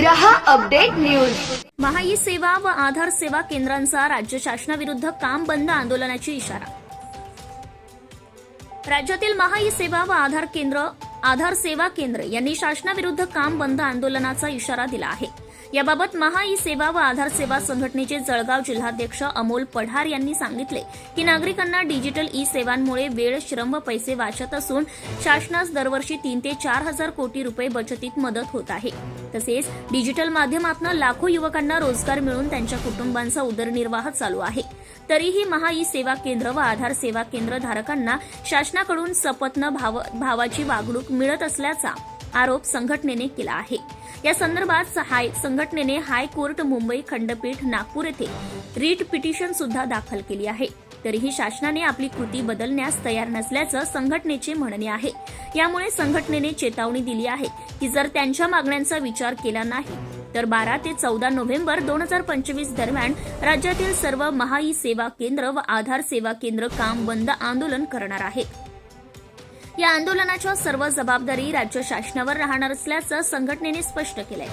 रहा update news. E सेवा व आधार सेवा केंद्रांचा राज्य शासनाविरुद्ध काम बंद आंदोलनाची इशारा. राज्यातील महाई सेवा व आधार केंद्र आधार सेवा केंद्र यांनी शासनाविरुद्ध काम बंद आंदोलनाचा इशारा दिला आहे. याबाबत महा ई सेवा व आधार सेवा संघटनेचे जळगाव जिल्हाध्यक्ष अमोल पढार यांनी सांगितले की नागरिकांना डिजिटल ई सेवांमुळे वेळ श्रम व पैसे वाचत असून शासनास दरवर्षी तीन ते चार हजार कोटी रुपये बचतीत मदत होत आहे. तसेच डिजिटल माध्यमातून लाखो युवकांना रोजगार मिळून त्यांच्या कुटुंबांचा उदरनिर्वाह चालू आहे. तरीही महा ई सेवा केंद्र व आधार सेवा केंद्र धारकांना शासनाकडून सपत्न भाव भावाची वागणूक मिळत असल्याचा आरोप संघटनेने केला आहे. या संदर्भात हाय संघटनेने हायकोर्ट मुंबई खंडपीठ नागपूर येथे रीट पिटिशन सुद्धा दाखल केली आहे. तरीही शासनाने आपली कृती बदलण्यास तयार नसल्याचं संघटनेचे म्हणणे आहे. यामुळे संघटनेने चेतावणी दिली आहे की जर त्यांच्या मागण्यांचा विचार केला नाही तर बारा ते चौदा नोव्हेंबर दोन हजार पंचवीस दरम्यान राज्यातील सर्व महाई सेवा केंद्र व आधार सेवा केंद्र काम बंद आंदोलन करणार आहेत. या आंदोलनाच्या सर्व जबाबदारी राज्य शासनावर राहणार असल्याचं संघटनेने स्पष्ट केलंय.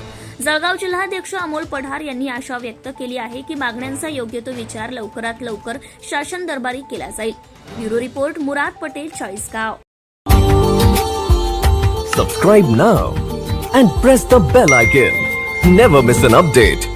जळगाव जिल्हाध्यक्ष अमोल पढार यांनी आशा व्यक्त केली आहे की मागण्यांचा योग्य तो विचार लवकरात लवकर शासन दरबारी केला जाईल. Bureau report Murad Patel Chalisgaon. Subscribe now and press the bell icon never miss an update